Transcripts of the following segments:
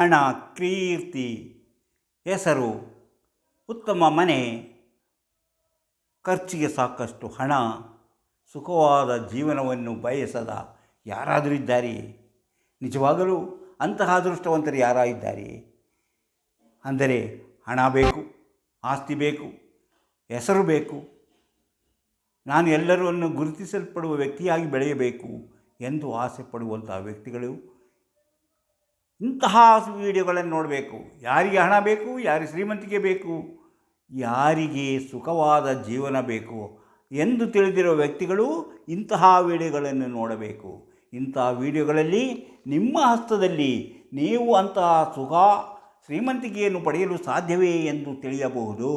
ಹಣ ಕೀರ್ತಿ ಹೆಸರು ಉತ್ತಮ ಮನೆ ಖರ್ಚಿಗೆ ಸಾಕಷ್ಟು ಹಣ ಸುಖವಾದ ಜೀವನವನ್ನು ಬಯಸದ ಯಾರಾದರೂ ಇದ್ದಾರೆಯೇ ನಿಜವಾಗಲೂ ಅಂತಹ ಅದೃಷ್ಟವಂತರು ಯಾರಾಗಿದ್ದಾರೆಯೇ ಅಂದರೆ ಹಣ ಬೇಕು, ಆಸ್ತಿ ಬೇಕು, ಹೆಸರು ಬೇಕು, ನಾನು ಎಲ್ಲರನ್ನು ಗುರುತಿಸಲ್ಪಡುವ ವ್ಯಕ್ತಿಯಾಗಿ ಬೆಳೆಯಬೇಕು ಎಂದು ಆಸೆ ಪಡುವಂತಹ ವ್ಯಕ್ತಿಗಳು ಇಂತಹ ವಿಡಿಯೋಗಳನ್ನು ನೋಡಬೇಕು. ಯಾರಿಗೆ ಹಣ ಬೇಕು, ಯಾರಿಗೆ ಶ್ರೀಮಂತಿಕೆ ಬೇಕು, ಯಾರಿಗೆ ಸುಖವಾದ ಜೀವನ ಬೇಕು ಎಂದು ತಿಳಿದಿರುವ ವ್ಯಕ್ತಿಗಳು ಇಂತಹ ವಿಡಿಯೋಗಳನ್ನು ನೋಡಬೇಕು. ಇಂತಹ ವಿಡಿಯೋಗಳಲ್ಲಿ ನಿಮ್ಮ ಹಸ್ತದಲ್ಲಿ ನೀವು ಅಂತಹ ಸುಖ, ಶ್ರೀಮಂತಿಕೆಯನ್ನು ಪಡೆಯಲು ಸಾಧ್ಯವೇ ಎಂದು ತಿಳಿಯಬಹುದು.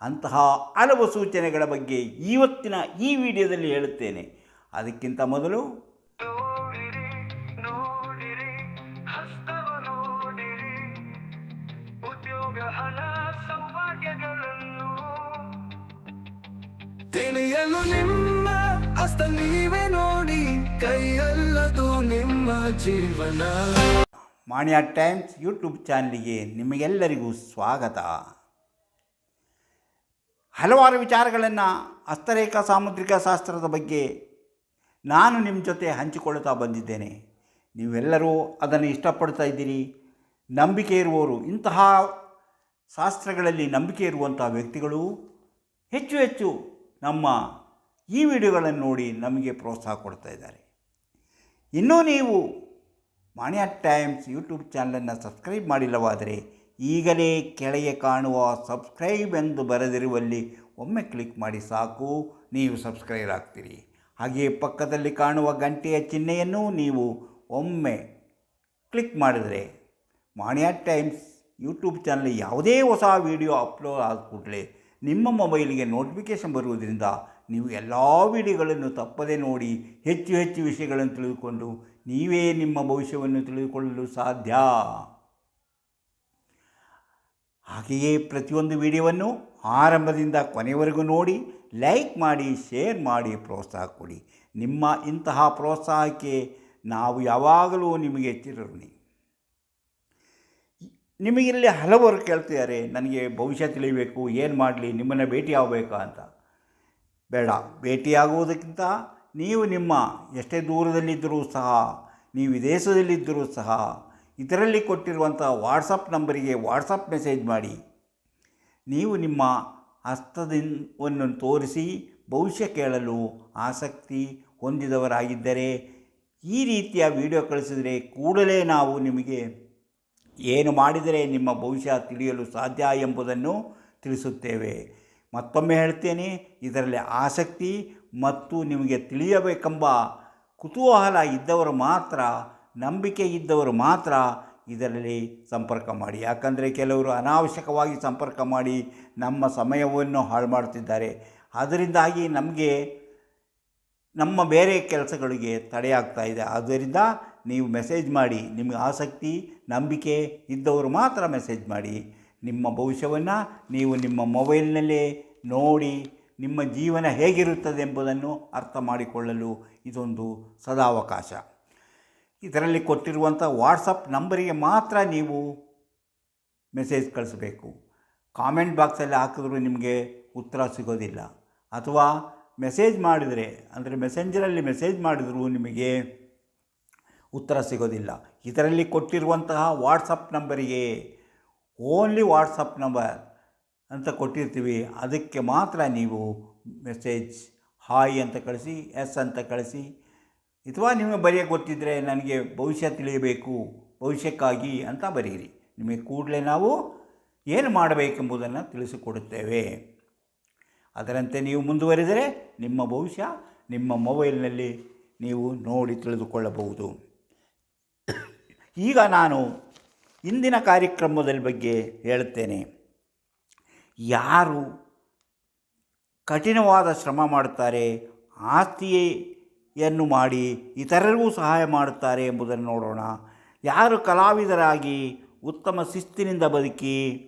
ಅಂತಹ ಹಲವು ಸೂಚನೆಗಳ ಬಗ್ಗೆ ಇವತ್ತಿನ ಈ ವಿಡಿಯೋದಲ್ಲಿ ಹೇಳುತ್ತೇನೆ. ಅದಕ್ಕಿಂತ ಮೊದಲು ಹಣ ಸೌಭಾಗ್ಯಗಳನ್ನು ತಿಳಿಯಲು ನಿಮ್ಮ ಹಸ್ತ ನೀವೇ ನೋಡಿ, ಕೈಯಲ್ಲದು ನಿಮ್ಮ ಜೀವನ. ಮಾಣಿಯ ಟೈಮ್ಸ್ ಯೂಟ್ಯೂಬ್ ಚಾನಲ್ಗೆ ನಿಮಗೆಲ್ಲರಿಗೂ ಸ್ವಾಗತ. ಹಲವಾರು ವಿಚಾರಗಳನ್ನು ಹಸ್ತರೇಖಾ ಸಾಮುದ್ರಿಕ ಶಾಸ್ತ್ರದ ಬಗ್ಗೆ ನಾನು ನಿಮ್ಮ ಜೊತೆ ಹಂಚಿಕೊಳ್ಳುತ್ತಾ ಬಂದಿದ್ದೇನೆ. ನೀವೆಲ್ಲರೂ ಅದನ್ನು ಇಷ್ಟಪಡ್ತಾ ಇದ್ದೀರಿ. ನಂಬಿಕೆ ಇರುವವರು ಇಂತಹ ಶಾಸ್ತ್ರಗಳಲ್ಲಿ ನಂಬಿಕೆ ಇರುವಂಥ ವ್ಯಕ್ತಿಗಳು ಹೆಚ್ಚು ಹೆಚ್ಚು ನಮ್ಮ ಈ ವಿಡಿಯೋಗಳನ್ನು ನೋಡಿ ನಮಗೆ ಪ್ರೋತ್ಸಾಹ ಕೊಡ್ತಾ ಇದ್ದಾರೆ. ಇನ್ನೂ ನೀವು ಮಾಣಿಯ ಟೈಮ್ಸ್ ಯೂಟ್ಯೂಬ್ ಚಾನಲನ್ನು ಸಬ್ಸ್ಕ್ರೈಬ್ ಮಾಡಿಲ್ಲವಾದರೆ ಈಗಲೇ ಕೆಳಗೆ ಕಾಣುವ ಸಬ್ಸ್ಕ್ರೈಬ್ ಎಂದು ಬರೆದಿರುವಲ್ಲಿ ಒಮ್ಮೆ ಕ್ಲಿಕ್ ಮಾಡಿ ಸಾಕು, ನೀವು ಸಬ್ಸ್ಕ್ರೈಬ್ ಆಗ್ತೀರಿ. ಹಾಗೆಯೇ ಪಕ್ಕದಲ್ಲಿ ಕಾಣುವ ಗಂಟೆಯ ಚಿಹ್ನೆಯನ್ನು ನೀವು ಒಮ್ಮೆ ಕ್ಲಿಕ್ ಮಾಡಿದರೆ ಮಾಣಿಯ ಟೈಮ್ಸ್ ಯೂಟ್ಯೂಬ್ ಚಾನಲ್ ಯಾವುದೇ ಹೊಸ ವಿಡಿಯೋ ಅಪ್ಲೋಡ್ ಆದ ಕೂಡಲೇ ನಿಮ್ಮ ಮೊಬೈಲಿಗೆ ನೋಟಿಫಿಕೇಷನ್ ಬರುವುದರಿಂದ ನೀವು ಎಲ್ಲ ವಿಡಿಯೋಗಳನ್ನು ತಪ್ಪದೇ ನೋಡಿ ಹೆಚ್ಚು ಹೆಚ್ಚು ವಿಷಯಗಳನ್ನು ತಿಳಿದುಕೊಂಡು ನೀವೇ ನಿಮ್ಮ ಭವಿಷ್ಯವನ್ನು ತಿಳಿದುಕೊಳ್ಳಲು ಸಾಧ್ಯ. ಹಾಗೆಯೇ ಪ್ರತಿಯೊಂದು ವಿಡಿಯೋವನ್ನು ಆರಂಭದಿಂದ ಕೊನೆಯವರೆಗೂ ನೋಡಿ, ಲೈಕ್ ಮಾಡಿ, ಶೇರ್ ಮಾಡಿ, ಪ್ರೋತ್ಸಾಹ ಕೊಡಿ. ನಿಮ್ಮ ಇಂತಹ ಪ್ರೋತ್ಸಾಹಕ್ಕೆ ನಾವು ಯಾವಾಗಲೂ ನಿಮಗೆ ಚಿರಋಣಿ ನಿಮಗಿಲ್ಲಿ ಹಲವರು ಕೇಳ್ತಿದ್ದಾರೆ, ನನಗೆ ಭವಿಷ್ಯ ತಿಳಿಯಬೇಕು ಏನು ಮಾಡಲಿ, ನಿಮ್ಮನ್ನು ಭೇಟಿ ಆಗಬೇಕಾ ಅಂತ. ಬೇಡ ಭೇಟಿಯಾಗುವುದಕ್ಕಿಂತ ನೀವು ನಿಮ್ಮ ಎಷ್ಟೇ ದೂರದಲ್ಲಿದ್ದರೂ ಸಹ, ನೀವು ವಿದೇಶದಲ್ಲಿದ್ದರೂ ಸಹ, ಇದರಲ್ಲಿ ಕೊಟ್ಟಿರುವಂಥ ವಾಟ್ಸಪ್ ನಂಬರಿಗೆ ವಾಟ್ಸಪ್ ಮೆಸೇಜ್ ಮಾಡಿ. ನೀವು ನಿಮ್ಮ ಹಸ್ತದಿಂದವನ್ನು ತೋರಿಸಿ ಭವಿಷ್ಯ ಕೇಳಲು ಆಸಕ್ತಿ ಹೊಂದಿದವರಾಗಿದ್ದರೆ, ಈ ರೀತಿಯ ವಿಡಿಯೋ ಕಳಿಸಿದರೆ ಕೂಡಲೇ ನಾವು ನಿಮಗೆ ಏನು ಮಾಡಿದರೆ ನಿಮ್ಮ ಭವಿಷ್ಯ ತಿಳಿಯಲು ಸಾಧ್ಯ ಎಂಬುದನ್ನು ತಿಳಿಸುತ್ತೇವೆ. ಮತ್ತೊಮ್ಮೆ ಹೇಳ್ತೇನೆ, ಇದರಲ್ಲಿ ಆಸಕ್ತಿ ಮತ್ತು ನಿಮಗೆ ತಿಳಿಯಬೇಕೆಂಬ ಕುತೂಹಲ ಇದ್ದವರು ಮಾತ್ರ, ನಂಬಿಕೆ ಇದ್ದವರು ಮಾತ್ರ ಇದರಲ್ಲಿ ಸಂಪರ್ಕ ಮಾಡಿ. ಯಾಕಂದರೆ ಕೆಲವರು ಅನಾವಶ್ಯಕವಾಗಿ ಸಂಪರ್ಕ ಮಾಡಿ ನಮ್ಮ ಸಮಯವನ್ನು ಹಾಳು ಮಾಡ್ತಿದ್ದಾರೆ ಅದರಿಂದಾಗಿ ನಮಗೆ ನಮ್ಮ ಬೇರೆ ಕೆಲಸಗಳಿಗೆ ತಡೆಯಾಗ್ತಾ ಇದೆ. ಆದ್ದರಿಂದ ನೀವು ಮೆಸೇಜ್ ಮಾಡಿ, ನಿಮಗೆ ಆಸಕ್ತಿ, ನಂಬಿಕೆ ಇದ್ದವರು ಮಾತ್ರ ಮೆಸೇಜ್ ಮಾಡಿ. ನಿಮ್ಮ ಭವಿಷ್ಯವನ್ನು ನೀವು ನಿಮ್ಮ ಮೊಬೈಲ್ನಲ್ಲೇ ನೋಡಿ, ನಿಮ್ಮ ಜೀವನ ಹೇಗಿರುತ್ತದೆ ಎಂಬುದನ್ನು ಅರ್ಥ ಮಾಡಿಕೊಳ್ಳಲು ಇದೊಂದು ಸದಾವಕಾಶ. ಇದರಲ್ಲಿ ಕೊಟ್ಟಿರುವಂಥ ವಾಟ್ಸಪ್ ನಂಬರಿಗೆ ಮಾತ್ರ ನೀವು ಮೆಸೇಜ್ ಕಳಿಸಬೇಕು. ಕಾಮೆಂಟ್ ಬಾಕ್ಸಲ್ಲಿ ಹಾಕಿದ್ರೂ ನಿಮಗೆ ಉತ್ತರ ಸಿಗೋದಿಲ್ಲ. ಅಥವಾ ಮೆಸೇಜ್ ಮಾಡಿದರೆ, ಅಂದರೆ ಮೆಸೆಂಜರಲ್ಲಿ ಮೆಸೇಜ್ ಮಾಡಿದರೂ ನಿಮಗೆ ಉತ್ತರ ಸಿಗೋದಿಲ್ಲ. ಇದರಲ್ಲಿ ಕೊಟ್ಟಿರುವಂತಹ ವಾಟ್ಸಪ್ ನಂಬರಿಗೆ ಓನ್ಲಿ ವಾಟ್ಸಪ್ ನಂಬರ್ ಅಂತ ಕೊಟ್ಟಿರ್ತೀವಿ. ಅದಕ್ಕೆ ಮಾತ್ರ ನೀವು ಮೆಸೇಜ್ ಹಾಯ್ ಅಂತ ಕಳಿಸಿ ಎಸ್ ಅಂತ ಕಳಿಸಿ. ಅಥವಾ ನಿಮಗೆ ಬರೆಯೋಕ್ಕೆ ಗೊತ್ತಿದ್ದರೆ ನನಗೆ ಭವಿಷ್ಯ ತಿಳಿಯಬೇಕು, ಭವಿಷ್ಯಕ್ಕಾಗಿ ಅಂತ ಬರೆಯಿರಿ ನಿಮಗೆ ಕೂಡಲೇ ನಾವು ಏನು ಮಾಡಬೇಕೆಂಬುದನ್ನು ತಿಳಿಸಿಕೊಡುತ್ತೇವೆ. ಅದರಂತೆ ನೀವು ಮುಂದುವರಿದರೆ ನಿಮ್ಮ ಭವಿಷ್ಯ ನಿಮ್ಮ ಮೊಬೈಲ್ನಲ್ಲಿ ನೀವು ನೋಡಿ ತಿಳಿದುಕೊಳ್ಳಬಹುದು. ಈಗ ನಾನು ಇಂದಿನ ಕಾರ್ಯಕ್ರಮದ ಬಗ್ಗೆ ಹೇಳುತ್ತೇನೆ. ಯಾರು ಕಠಿಣವಾದ ಶ್ರಮ ಮಾಡುತ್ತಾರೆ, ಆಸ್ತಿಯನ್ನು ಮಾಡಿ ಇತರರಿಗೂ ಸಹಾಯ ಮಾಡುತ್ತಾರೆ ಎಂಬುದನ್ನು ನೋಡೋಣ. ಯಾರು ಕಲಾವಿದರಾಗಿ ಉತ್ತಮ ಶಿಸ್ತಿನಿಂದ ಬದುಕಿ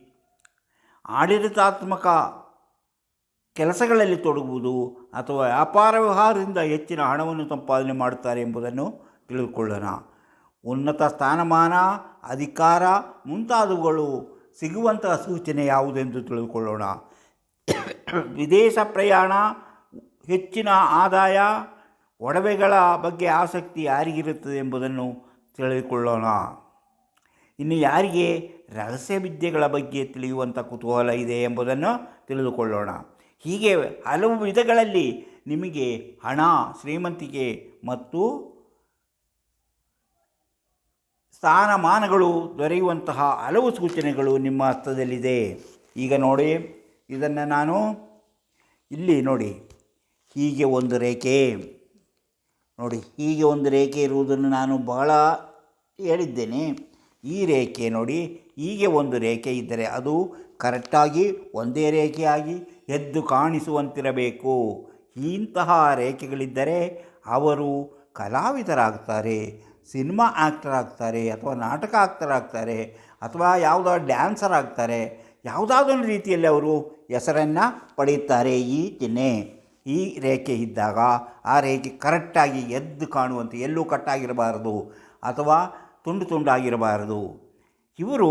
ಆಡಳಿತಾತ್ಮಕ ಕೆಲಸಗಳಲ್ಲಿ ತೊಡಗುವುದು ಅಥವಾ ವ್ಯಾಪಾರ ವ್ಯವಹಾರದಿಂದ ಹೆಚ್ಚಿನ ಹಣವನ್ನು ಸಂಪಾದನೆ ಮಾಡುತ್ತಾರೆ ಎಂಬುದನ್ನು ತಿಳಿದುಕೊಳ್ಳೋಣ. ಉನ್ನತ ಸ್ಥಾನಮಾನ, ಅಧಿಕಾರ ಮುಂತಾದವುಗಳು ಸಿಗುವಂತಹ ಸೂಚನೆ ಯಾವುದೆಂದು ತಿಳಿದುಕೊಳ್ಳೋಣ ವಿದೇಶ ಪ್ರಯಾಣ, ಹೆಚ್ಚಿನ ಆದಾಯ, ಒಡವೆಗಳ ಬಗ್ಗೆ ಆಸಕ್ತಿ ಯಾರಿಗಿರುತ್ತದೆ ಎಂಬುದನ್ನು ತಿಳಿದುಕೊಳ್ಳೋಣ. ಇನ್ನು ಯಾರಿಗೆ ರಹಸ್ಯ ವಿದ್ಯೆಗಳ ಬಗ್ಗೆ ತಿಳಿಯುವಂಥ ಕುತೂಹಲ ಇದೆ ಎಂಬುದನ್ನು ತಿಳಿದುಕೊಳ್ಳೋಣ. ಹೀಗೆ ಹಲವು ವಿಧಗಳಲ್ಲಿ ನಿಮಗೆ ಹಣ, ಶ್ರೀಮಂತಿಕೆ ಮತ್ತು ಸ್ಥಾನಮಾನಗಳು ದೊರೆಯುವಂತಹ ಹಲವು ಸೂಚನೆಗಳು ನಿಮ್ಮ ಹಸ್ತದಲ್ಲಿದೆ. ಈಗ ನೋಡಿ, ಇದನ್ನು ನಾನು ಇಲ್ಲಿ ನೋಡಿ, ಹೀಗೆ ಒಂದು ರೇಖೆ. ನೋಡಿ, ಹೀಗೆ ಒಂದು ರೇಖೆ ಇರುವುದನ್ನು ನಾನು ಬಹಳ ಹೇಳಿದ್ದೇನೆ. ಈ ರೇಖೆ ನೋಡಿ, ಹೀಗೆ ಒಂದು ರೇಖೆ ಇದ್ದರೆ ಅದು ಕರೆಕ್ಟಾಗಿ ಒಂದೇ ರೇಖೆಯಾಗಿ ಎದ್ದು ಕಾಣಿಸುವಂತಿರಬೇಕು. ಇಂತಹ ರೇಖೆಗಳಿದ್ದರೆ ಅವರು ಕಲಾವಿದರಾಗ್ತಾರೆ. ಸಿನಿಮಾ ಆ್ಯಕ್ಟರ್ ಆಗ್ತಾರೆ ಅಥವಾ ನಾಟಕ ಆಕ್ಟರ್ ಆಗ್ತಾರೆ ಅಥವಾ ಯಾವುದೋ ಡ್ಯಾನ್ಸರ್ ಆಗ್ತಾರೆ ಯಾವುದಾದೊಂದು ರೀತಿಯಲ್ಲಿ ಅವರು ಹೆಸರನ್ನು ಪಡೆಯುತ್ತಾರೆ ಈ ಚಿಹ್ನೆ ಈ ರೇಖೆ ಇದ್ದಾಗ ಆ ರೇಖೆ ಕರೆಕ್ಟಾಗಿ ಎದ್ದು ಕಾಣುವಂತೆ, ಎಲ್ಲೂ ಕಟ್ಟಾಗಿರಬಾರದು ಅಥವಾ ತುಂಡು ತುಂಡಾಗಿರಬಾರದು. ಇವರು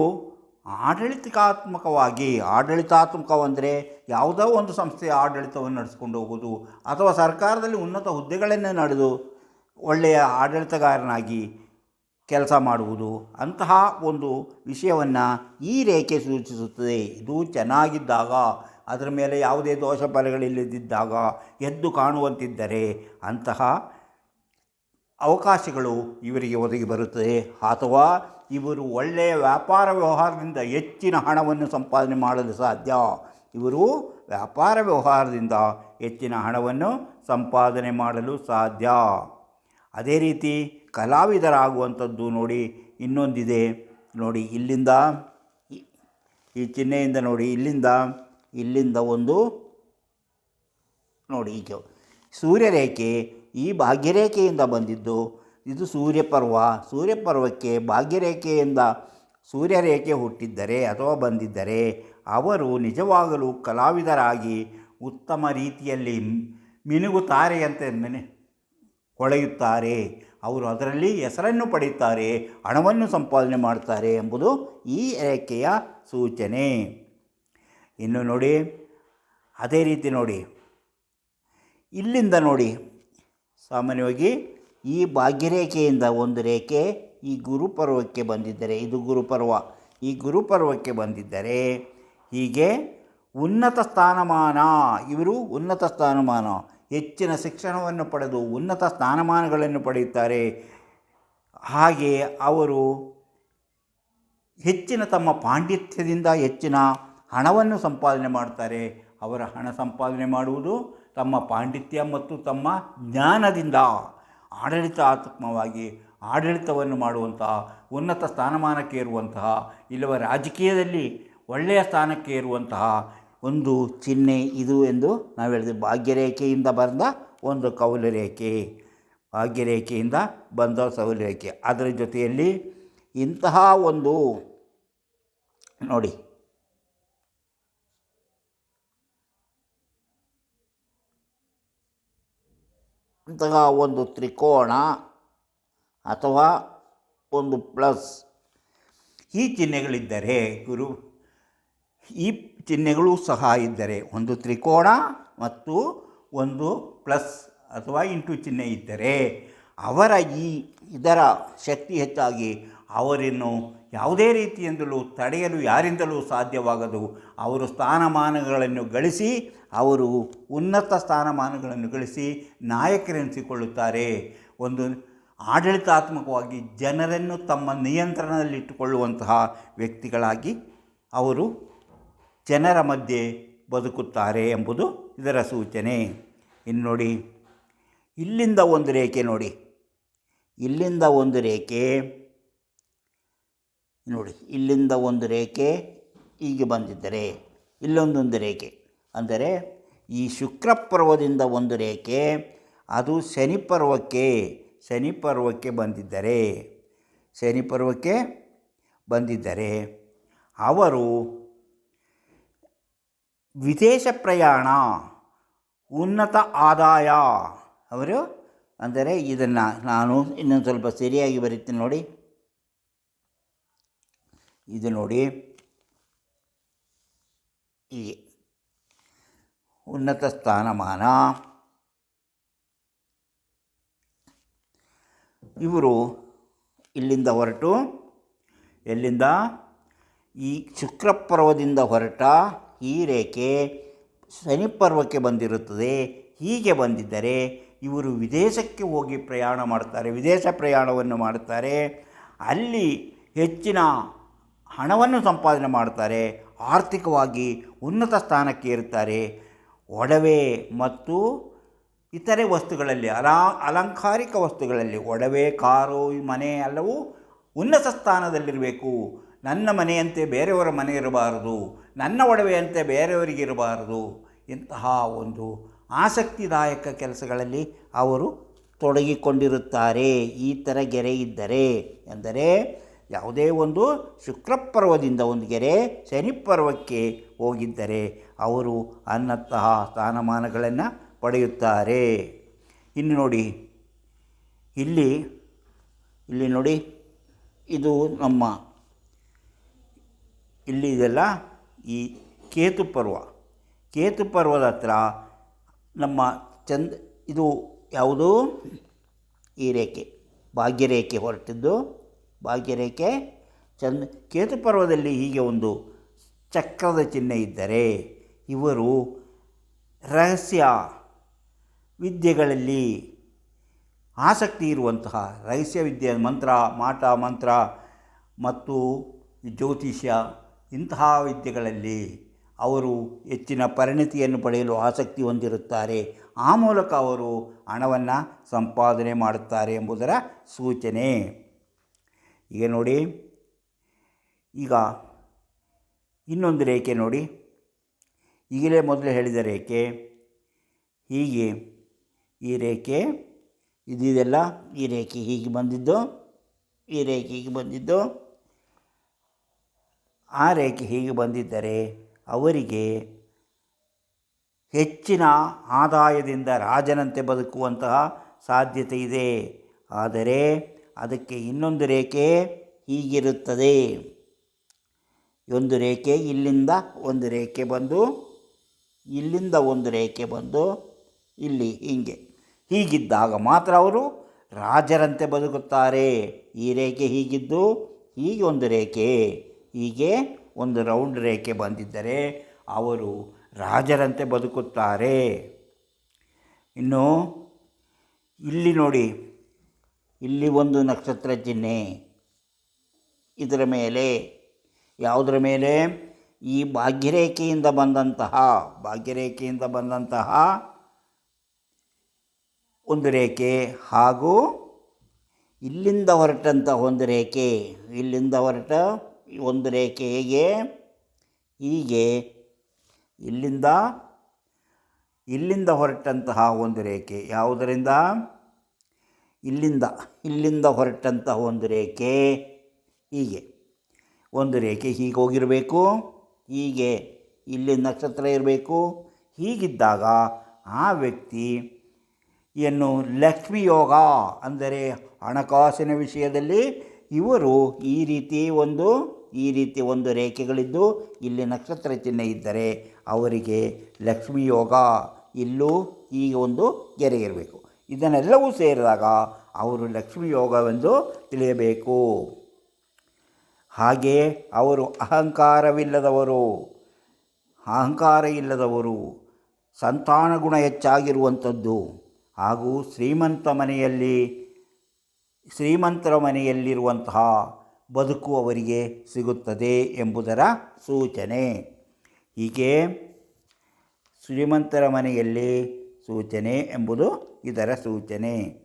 ಆಡಳಿತಾತ್ಮಕವಾಗಿ, ಆಡಳಿತಾತ್ಮಕವಂದರೆ ಯಾವುದೋ ಒಂದು ಸಂಸ್ಥೆಯ ಆಡಳಿತವನ್ನು ನಡೆಸ್ಕೊಂಡು ಹೋಗೋದು ಅಥವಾ ಸರ್ಕಾರದಲ್ಲಿ ಉನ್ನತ ಹುದ್ದೆಗಳನ್ನೇ ನಡೆದು ಒಳ್ಳೆಯ ಆಡಳಿತಗಾರನಾಗಿ ಕೆಲಸ ಮಾಡುವುದು ಅಂತಹ ಒಂದು ವಿಷಯವನ್ನು ಈ ರೇಖೆ ಸೂಚಿಸುತ್ತದೆ. ಇದು ಚೆನ್ನಾಗಿದ್ದಾಗ, ಅದರ ಮೇಲೆ ಯಾವುದೇ ದೋಷ ಫಲಗಳಿಲ್ಲದಿದ್ದಾಗ ಎದ್ದು ಕಾಣುವಂತಿದ್ದರೆ ಅಂತಹ ಅವಕಾಶಗಳು ಇವರಿಗೆ ಒದಗಿ ಬರುತ್ತದೆ. ಅಥವಾ ಇವರು ಒಳ್ಳೆಯ ವ್ಯಾಪಾರ ವ್ಯವಹಾರದಿಂದ ಹೆಚ್ಚಿನ ಹಣವನ್ನು ಸಂಪಾದನೆ ಮಾಡಲು ಸಾಧ್ಯ. ಇವರು ವ್ಯಾಪಾರ ವ್ಯವಹಾರದಿಂದ ಹೆಚ್ಚಿನ ಹಣವನ್ನು ಸಂಪಾದನೆ ಮಾಡಲು ಸಾಧ್ಯ. ಅದೇ ರೀತಿ ಕಲಾವಿದರಾಗುವಂಥದ್ದು ನೋಡಿ ಇನ್ನೊಂದಿದೆ. ನೋಡಿ, ಇಲ್ಲಿಂದ ಈ- ಚಿಹ್ನೆಯಿಂದ ನೋಡಿ, ಇಲ್ಲಿಂದ ಇಲ್ಲಿಂದ ಒಂದು ನೋಡಿ ಈಗ ಸೂರ್ಯರೇಖೆ ಈ ಭಾಗ್ಯರೇಖೆಯಿಂದ ಬಂದಿದ್ದು. ಇದು ಸೂರ್ಯಪರ್ವ. ಸೂರ್ಯಪರ್ವಕ್ಕೆ ಭಾಗ್ಯರೇಖೆಯಿಂದ ಸೂರ್ಯರೇಖೆ ಹುಟ್ಟಿದ್ದರೆ ಅಥವಾ ಬಂದಿದ್ದರೆ ಅವರು ನಿಜವಾಗಲೂ ಕಲಾವಿದರಾಗಿ ಉತ್ತಮ ರೀತಿಯಲ್ಲಿ ಮಿನುಗುತ್ತಾರೆಯಂತೆ ಮೆನೆ ಹೊಳೆಯುತ್ತಾರೆ. ಅವರು ಅದರಲ್ಲಿ ಹೆಸರನ್ನು ಪಡೆಯುತ್ತಾರೆ, ಹಣವನ್ನು ಸಂಪಾದನೆ ಮಾಡ್ತಾರೆ ಎಂಬುದು ಈ ರೇಖೆಯ ಸೂಚನೆ. ಇನ್ನು ನೋಡಿ, ಅದೇ ರೀತಿ ನೋಡಿ. ಇಲ್ಲಿಂದ ನೋಡಿ, ಸಾಮಾನ್ಯವಾಗಿ ಈ ಭಾಗ್ಯರೇಖೆಯಿಂದ ಒಂದು ರೇಖೆ ಈ ಗುರುಪರ್ವಕ್ಕೆ ಬಂದಿದ್ದರೆ, ಇದು ಗುರುಪರ್ವ. ಈ ಗುರುಪರ್ವಕ್ಕೆ ಬಂದಿದ್ದರೆ ಹೀಗೆ ಉನ್ನತ ಸ್ಥಾನಮಾನ, ಇವರು ಉನ್ನತ ಸ್ಥಾನಮಾನ. ಹೆಚ್ಚಿನ ಶಿಕ್ಷಣವನ್ನು ಪಡೆದು ಉನ್ನತ ಸ್ಥಾನಮಾನಗಳನ್ನು ಪಡೆಯುತ್ತಾರೆ. ಹಾಗೆ ಅವರು ಹೆಚ್ಚಿನ ತಮ್ಮ ಪಾಂಡಿತ್ಯದಿಂದ ಹೆಚ್ಚಿನ ಹಣವನ್ನು ಸಂಪಾದನೆ ಮಾಡ್ತಾರೆ ಅವರ ಹಣ ಸಂಪಾದನೆ ಮಾಡುವುದು ತಮ್ಮ ಪಾಂಡಿತ್ಯ ಮತ್ತು ತಮ್ಮ ಜ್ಞಾನದಿಂದ ಆಡಳಿತಾತ್ಮಕವಾಗಿ ಆಡಳಿತವನ್ನು ಮಾಡುವಂತಹ ಉನ್ನತ ಸ್ಥಾನಮಾನಕ್ಕೆ ಇರುವಂತಹ ಇಲ್ಲವ ರಾಜಕೀಯದಲ್ಲಿ ಒಳ್ಳೆಯ ಸ್ಥಾನಕ್ಕೆ ಇರುವಂತಹ ಒಂದು ಚಿಹ್ನೆ ಇದು ಎಂದು ನಾವು ಹೇಳಿದ್ವಿ. ಭಾಗ್ಯರೇಖೆಯಿಂದ ಬಂದ ಒಂದು ಕೌಲು ರೇಖೆ ಭಾಗ್ಯರೇಖೆಯಿಂದ ಬಂದ ಸೌಲು ರೇಖೆ ಅದರ ಜೊತೆಯಲ್ಲಿ ಇಂತಹ ಒಂದು ನೋಡಿ. ಇಂತಹ ಒಂದು ತ್ರಿಕೋಣ ಅಥವಾ ಒಂದು ಪ್ಲಸ್ ಈ ಚಿಹ್ನೆಗಳಿದ್ದರೆ ಗುರು ಈ ಚಿಹ್ನೆಗಳು ಸಹ ಇದ್ದರೆ ಒಂದು ತ್ರಿಕೋಣ ಮತ್ತು ಒಂದು ಪ್ಲಸ್ ಅಥವಾ ಇಂಟು ಚಿಹ್ನೆ ಇದ್ದರೆ ಅವರ ಈ ಇದರ ಶಕ್ತಿ ಹೆಚ್ಚಾಗಿ ಅವರನ್ನು ಯಾವುದೇ ರೀತಿಯಿಂದಲೂ ತಡೆಯಲು ಯಾರಿಂದಲೂ ಸಾಧ್ಯವಾಗದು. ಅವರು ಸ್ಥಾನಮಾನಗಳನ್ನು ಗಳಿಸಿ, ಅವರು ಉನ್ನತ ಸ್ಥಾನಮಾನಗಳನ್ನು ಗಳಿಸಿ ನಾಯಕರೆನಿಸಿಕೊಳ್ಳುತ್ತಾರೆ. ಒಂದು ಆಡಳಿತಾತ್ಮಕವಾಗಿ ಜನರನ್ನು ತಮ್ಮ ನಿಯಂತ್ರಣದಲ್ಲಿಟ್ಟುಕೊಳ್ಳುವಂತಹ ವ್ಯಕ್ತಿಗಳಾಗಿ ಅವರು ಜನರ ಮಧ್ಯೆ ಬದುಕುತ್ತಾರೆ ಎಂಬುದು ಇದರ ಸೂಚನೆ. ಇನ್ನು ನೋಡಿ, ಇಲ್ಲಿಂದ ಒಂದು ರೇಖೆ ನೋಡಿ. ಇಲ್ಲಿಂದ ಒಂದು ರೇಖೆ. ನೋಡಿ, ಇಲ್ಲಿಂದ ಒಂದು ರೇಖೆ ಹೀಗೆ ಬಂದಿದ್ದರೆ ಇಲ್ಲೊಂದೊಂದು ರೇಖೆ. ಅಂದರೆ ಈ ಶುಕ್ರ ಪರ್ವದಿಂದ ಒಂದು ರೇಖೆ, ಅದು ಶನಿ ಪರ್ವಕ್ಕೆ ಶನಿ ಪರ್ವಕ್ಕೆ ಬಂದಿದ್ದರೆ, ಶನಿ ಪರ್ವಕ್ಕೆ ಬಂದಿದ್ದರೆ ಅವರು ವಿದೇಶ ಪ್ರಯಾಣ, ಉನ್ನತ ಆದಾಯ. ಅವರು ಅಂದರೆ ಇದನ್ನು ನಾನು ಇನ್ನೊಂದು ಸ್ವಲ್ಪ ಸರಿಯಾಗಿ ಬರೀತೀನಿ ನೋಡಿ. ಇದು ನೋಡಿ. ಹೀಗೆ ಉನ್ನತ ಸ್ಥಾನಮಾನ. ಇವರು ಇಲ್ಲಿಂದ ಹೊರಟು ಎಲ್ಲಿಂದ? ಈ ಶುಕ್ರಪರ್ವದಿಂದ ಹೊರಟ ಈ ರೇಖೆ ಶನಿಪರ್ವಕ್ಕೆ ಬಂದಿರುತ್ತದೆ. ಹೀಗೆ ಬಂದಿದ್ದರೆ ಇವರು ವಿದೇಶಕ್ಕೆ ಹೋಗಿ ಪ್ರಯಾಣ ಮಾಡ್ತಾರೆ, ವಿದೇಶ ಪ್ರಯಾಣವನ್ನು ಮಾಡುತ್ತಾರೆ ಅಲ್ಲಿ ಹೆಚ್ಚಿನ ಹಣವನ್ನು ಸಂಪಾದನೆ ಮಾಡ್ತಾರೆ, ಆರ್ಥಿಕವಾಗಿ ಉನ್ನತ ಸ್ಥಾನಕ್ಕೆ ಇರುತ್ತಾರೆ ಒಡವೆ ಮತ್ತು ಇತರೆ ವಸ್ತುಗಳಲ್ಲಿ, ಅಲ, ಅಲಂಕಾರಿಕ ವಸ್ತುಗಳಲ್ಲಿ ಒಡವೆ, ಕಾರು, ಮನೆ ಎಲ್ಲವೂ ಉನ್ನತ ಸ್ಥಾನದಲ್ಲಿರಬೇಕು. ನನ್ನ ಮನೆಯಂತೆ ಬೇರೆಯವರ ಮನೆ ಇರಬಾರದು. ನನ್ನ ಒಡವೆಯಂತೆ ಬೇರೆಯವರಿಗಿರಬಾರದು ಇಂತಹ ಒಂದು ಆಸಕ್ತಿದಾಯಕ ಕೆಲಸಗಳಲ್ಲಿ ಅವರು ತೊಡಗಿಕೊಂಡಿರುತ್ತಾರೆ. ಈ ಥರ ಗೆರೆ ಇದ್ದರೆ ಎಂದರೆ ಯಾವುದೇ ಒಂದು ಶುಕ್ರಪರ್ವದಿಂದ ಒಂದು ಗೆರೆ ಶನಿಪರ್ವಕ್ಕೆ ಹೋಗಿದ್ದರೆ ಅವರು ಅನ್ನಂತಹ ಸ್ಥಾನಮಾನಗಳನ್ನು ಪಡೆಯುತ್ತಾರೆ. ಇನ್ನು ನೋಡಿ, ಇಲ್ಲಿ ಇಲ್ಲಿ ನೋಡಿ, ಇದು ನಮ್ಮ, ಇಲ್ಲಿ ಇದೆಲ್ಲ ಈ ಕೇತು ಪರ್ವ. ಕೇತು ಪರ್ವದ ಹತ್ರ ನಮ್ಮ ಚಂದ್, ಇದು ಯಾವುದು? ಈ ರೇಖೆ, ಭಾಗ್ಯರೇಖೆ ಹೊರಟಿದ್ದು. ಭಾಗ್ಯರೇಖೆ, ಚಂದ್, ಕೇತು ಪರ್ವದಲ್ಲಿ ಹೀಗೆ ಒಂದು ಚಕ್ರದ ಚಿಹ್ನೆ ಇದ್ದರೆ ಇವರು ರಹಸ್ಯ ವಿದ್ಯೆಗಳಲ್ಲಿ ಆಸಕ್ತಿ ಇರುವಂತಹ ರಹಸ್ಯ ವಿದ್ಯೆ, ಮಂತ್ರ, ಮಾಟ, ಮಂತ್ರ ಮತ್ತು ಜ್ಯೋತಿಷ್ಯ ಇಂತಹ ವಿದ್ಯೆಗಳಲ್ಲಿ ಅವರು ಹೆಚ್ಚಿನ ಪರಿಣತಿಯನ್ನು ಪಡೆಯಲು ಆಸಕ್ತಿ ಹೊಂದಿರುತ್ತಾರೆ. ಆ ಮೂಲಕ ಅವರು ಹಣವನ್ನು ಸಂಪಾದನೆ ಮಾಡುತ್ತಾರೆ ಎಂಬುದರ ಸೂಚನೆ. ಈಗ ನೋಡಿ, ಈಗ ಇನ್ನೊಂದು ರೇಖೆ ನೋಡಿ. ಈಗಲೇ ಮೊದಲು ಹೇಳಿದ ರೇಖೆ. ಹೀಗೆ ಈ ರೇಖೆ, ಇದಿದೆಲ್ಲ ಈ ರೇಖೆ ಹೀಗೆ ಬಂದಿದ್ದು, ಈ ರೇಖೆ ಹೀಗೆ ಬಂದಿದ್ದು. ಆ ರೇಖೆ ಹೀಗೆ ಬಂದಿದ್ದರೆ ಅವರಿಗೆ ಹೆಚ್ಚಿನ ಆದಾಯದಿಂದ ರಾಜನಂತೆ ಬದುಕುವಂತಹ ಸಾಧ್ಯತೆ ಇದೆ. ಆದರೆ ಅದಕ್ಕೆ ಇನ್ನೊಂದು ರೇಖೆ ಹೀಗಿರುತ್ತದೆ. ಒಂದು ರೇಖೆ ಇಲ್ಲಿಂದ ಒಂದು ರೇಖೆ ಬಂದು, ಇಲ್ಲಿಂದ ಒಂದು ರೇಖೆ ಬಂದು, ಇಲ್ಲಿ ಹೀಗೆ. ಹೀಗಿದ್ದಾಗ ಮಾತ್ರ ಅವರು ರಾಜರಂತೆ ಬದುಕುತ್ತಾರೆ. ಈ ರೇಖೆ ಹೀಗಿದ್ದು, ಹೀಗೆ ಒಂದು ರೇಖೆ ಹೀಗೆ ಒಂದು ರೌಂಡ್ ರೇಖೆ ಬಂದಿದ್ದರೆ ಅವರು ರಾಜರಂತೆ ಬದುಕುತ್ತಾರೆ. ಇನ್ನು ಇಲ್ಲಿ ನೋಡಿ, ಇಲ್ಲಿ ಒಂದು ನಕ್ಷತ್ರ ಚಿಹ್ನೆ. ಇದರ ಮೇಲೆ, ಯಾವುದರ ಮೇಲೆ? ಈ ಭಾಗ್ಯರೇಖೆಯಿಂದ ಬಂದಂತಹ ಭಾಗ್ಯರೇಖೆಯಿಂದ ಬಂದಂತಹ ಒಂದು ರೇಖೆ ಹಾಗೂ ಇಲ್ಲಿಂದ ಹೊರಟಂತಹ ಒಂದು ರೇಖೆ. ಇಲ್ಲಿಂದ ಹೊರಟ ಒಂದು ರೇಖೆ ಹೇಗೆ? ಹೀಗೆ. ಇಲ್ಲಿಂದ ಇಲ್ಲಿಂದ ಹೊರಟಂತಹ ಒಂದು ರೇಖೆ ಯಾವುದರಿಂದ? ಇಲ್ಲಿಂದ ಇಲ್ಲಿಂದ ಹೊರಟಂತಹ ಒಂದು ರೇಖೆ ಹೀಗೆ. ಒಂದು ರೇಖೆ ಹೀಗೆ ಹೋಗಿರಬೇಕು, ಹೀಗೆ. ಇಲ್ಲಿ ನಕ್ಷತ್ರ ಇರಬೇಕು. ಹೀಗಿದ್ದಾಗ ಆ ವ್ಯಕ್ತಿ ಏನು ಲಕ್ಷ್ಮಿ ಯೋಗ ಅಂದರೆ ಹಣಕಾಸಿನ ವಿಷಯದಲ್ಲಿ ಇವರು ಈ ರೀತಿ ಒಂದು ಈ ರೀತಿ ಒಂದು ರೇಖೆಗಳಿದ್ದು ಇಲ್ಲಿ ನಕ್ಷತ್ರ ಚಿಹ್ನೆ ಇದ್ದರೆ ಅವರಿಗೆ ಲಕ್ಷ್ಮಿ ಯೋಗ ಇಲ್ಲೂ ಈಗ ಒಂದು ಗೆರೆ ಇರಬೇಕು. ಇದನ್ನೆಲ್ಲವೂ ಸೇರಿದಾಗ ಅವರು ಲಕ್ಷ್ಮಿ ಯೋಗವೆಂದು ತಿಳಿಯಬೇಕು. ಹಾಗೆ ಅವರು ಅಹಂಕಾರವಿಲ್ಲದವರು, ಅಹಂಕಾರ ಇಲ್ಲದವರು, ಸಂತಾನ ಗುಣ ಹೆಚ್ಚಾಗಿರುವಂಥದ್ದು. ಹಾಗೂ ಶ್ರೀಮಂತ ಮನೆಯಲ್ಲಿ, ಶ್ರೀಮಂತರ ಮನೆಯಲ್ಲಿರುವಂತಹ ಬದುಕು ಅವರಿಗೆ ಸಿಗುತ್ತದೆ ಎಂಬುದರ ಸೂಚನೆ. ಹೀಗೆ ಶ್ರೀಮಂತರ ಮನೆಯಲ್ಲಿ ಸೂಚನೆ ಎಂಬುದು ಇದರ ಸೂಚನೆ.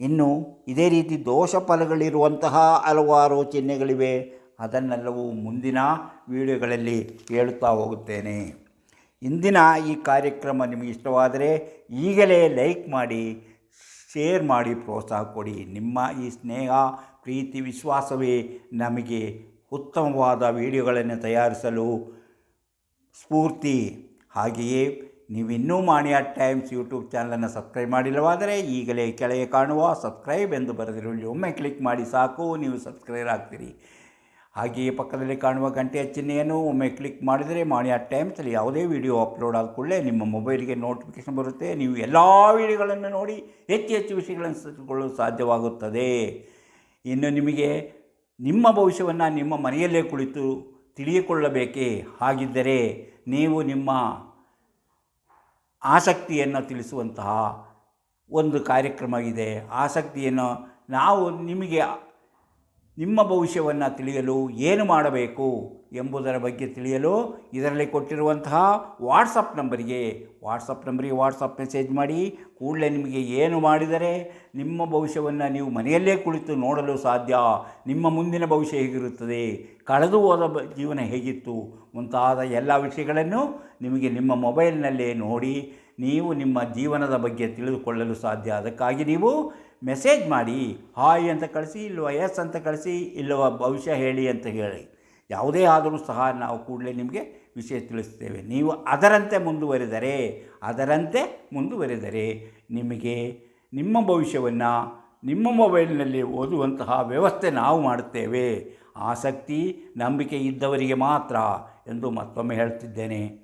ಇನ್ನು ಇದೇ ರೀತಿ ದೋಷ ಫಲಗಳಿರುವಂತಹ ಹಲವಾರು ಚಿಹ್ನೆಗಳಿವೆ. ಅದನ್ನೆಲ್ಲವೂ ಮುಂದಿನ ವಿಡಿಯೋಗಳಲ್ಲಿ ಹೇಳುತ್ತಾ ಹೋಗುತ್ತೇನೆ. ಇಂದಿನ ಈ ಕಾರ್ಯಕ್ರಮ ನಿಮಗೆ ಇಷ್ಟವಾದರೆ ಈಗಲೇ ಲೈಕ್ ಮಾಡಿ ಶೇರ್ ಮಾಡಿ ಪ್ರೋತ್ಸಾಹ ಕೊಡಿ. ನಿಮ್ಮ ಈ ಸ್ನೇಹ, ಪ್ರೀತಿ, ವಿಶ್ವಾಸವೇ ನಮಗೆ ಉತ್ತಮವಾದ ವಿಡಿಯೋಗಳನ್ನು ತಯಾರಿಸಲು ಸ್ಫೂರ್ತಿ. ಹಾಗೆಯೇ ನೀವಿನ್ನೂ ಮಾಣಿಯ ಟೈಮ್ಸ್ ಯೂಟ್ಯೂಬ್ ಚಾನಲನ್ನು ಸಬ್ಸ್ಕ್ರೈಬ್ ಮಾಡಿಲ್ಲವಾದರೆ ಈಗಲೇ ಕೆಳಗೆ ಕಾಣುವ ಸಬ್ಸ್ಕ್ರೈಬ್ ಎಂದು ಬರೆದಿರುವಲ್ಲಿ ಒಮ್ಮೆ ಕ್ಲಿಕ್ ಮಾಡಿ ಸಾಕು. ನೀವು ಸಬ್ಸ್ಕ್ರೈಬ್ ಆಗ್ತೀರಿ. ಹಾಗೆಯೇ ಪಕ್ಕದಲ್ಲಿ ಕಾಣುವ ಗಂಟೆಯ ಚಿಹ್ನೆಯನ್ನು ಒಮ್ಮೆ ಕ್ಲಿಕ್ ಮಾಡಿದರೆ ಮಾಡಿ ಆ ಟೈಮ್ಸಲ್ಲಿ ಯಾವುದೇ ವಿಡಿಯೋ ಅಪ್ಲೋಡ್ ಆದ ಕೂಡಲೇ ನಿಮ್ಮ ಮೊಬೈಲ್ಗೆ ನೋಟಿಫಿಕೇಷನ್ ಬರುತ್ತೆ. ನೀವು ಎಲ್ಲ ವಿಡಿಯೋಗಳನ್ನು ನೋಡಿ ಹೆಚ್ಚು ಹೆಚ್ಚು ವಿಷಯಗಳನ್ನು ತಿಳಿದುಕೊಳ್ಳಲು ಸಾಧ್ಯವಾಗುತ್ತದೆ. ಇನ್ನು ನಿಮಗೆ ನಿಮ್ಮ ಭವಿಷ್ಯವನ್ನು ನಿಮ್ಮ ಮನೆಯಲ್ಲೇ ಕುಳಿತು ತಿಳಿಯಿಕೊಳ್ಳಬೇಕೇ ಹಾಗಿದ್ದರೆ ನೀವು ನಿಮ್ಮ ಆಸಕ್ತಿಯನ್ನು ತಿಳಿಸುವಂತಹ ಒಂದು ಕಾರ್ಯಕ್ರಮ ಇದೆ ಆಸಕ್ತಿಯನ್ನು ನಾವು ನಿಮಗೆ ನಿಮ್ಮ ಭವಿಷ್ಯವನ್ನು ತಿಳಿಯಲು ಏನು ಮಾಡಬೇಕು ಎಂಬುದರ ಬಗ್ಗೆ ತಿಳಿಯಲು ಇದರಲ್ಲಿ ಕೊಟ್ಟಿರುವಂತಹ ವಾಟ್ಸಪ್ ನಂಬರಿಗೆ ವಾಟ್ಸಪ್ ನಂಬರಿಗೆ ವಾಟ್ಸಪ್ ಮೆಸೇಜ್ ಮಾಡಿ, ಕೂಡಲೇ ನಿಮಗೆ ಏನು ಮಾಡಿದರೆ ನಿಮ್ಮ ಭವಿಷ್ಯವನ್ನು ನೀವು ಮನೆಯಲ್ಲೇ ಕುಳಿತು ನೋಡಲು ಸಾಧ್ಯ, ನಿಮ್ಮ ಮುಂದಿನ ಭವಿಷ್ಯ ಹೇಗಿರುತ್ತದೆ, ಕಳೆದು ಹೋದ ಜೀವನ ಹೇಗಿತ್ತು, ಮುಂತಾದ ಎಲ್ಲ ವಿಷಯಗಳನ್ನು ನಿಮಗೆ ನಿಮ್ಮ ಮೊಬೈಲ್ನಲ್ಲೇ ನೋಡಿ, ನೀವು ನಿಮ್ಮ ಜೀವನದ ಬಗ್ಗೆ ತಿಳಿದುಕೊಳ್ಳಲು ಸಾಧ್ಯ. ಅದಕ್ಕಾಗಿ ನೀವು ಮೆಸೇಜ್ ಮಾಡಿ, ಹಾಯ್ ಅಂತ ಕಳಿಸಿ ಇಲ್ಲವ ಎಸ್ ಅಂತ ಕಳಿಸಿ ಇಲ್ಲವ ಭವಿಷ್ಯ ಹೇಳಿ ಅಂತ ಹೇಳಿ. ಯಾವುದೇ ಆದರೂ ಸಹ ನಾವು ಕೂಡಲೇ ನಿಮಗೆ ವಿಷಯ ತಿಳಿಸ್ತೇವೆ. ನೀವು ಅದರಂತೆ ಮುಂದುವರೆದರೆ ಅದರಂತೆ ಮುಂದುವರೆದರೆ ನಿಮಗೆ ನಿಮ್ಮ ಭವಿಷ್ಯವನ್ನು, ನಿಮ್ಮ ಮೊಬೈಲ್ನಲ್ಲಿ ಓದುವಂತಹ ವ್ಯವಸ್ಥೆ ನಾವು ಮಾಡುತ್ತೇವೆ. ಆಸಕ್ತಿ, ನಂಬಿಕೆ ಇದ್ದವರಿಗೆ ಮಾತ್ರ ಎಂದು ಮತ್ತೊಮ್ಮೆ ಹೇಳ್ತಿದ್ದೇನೆ.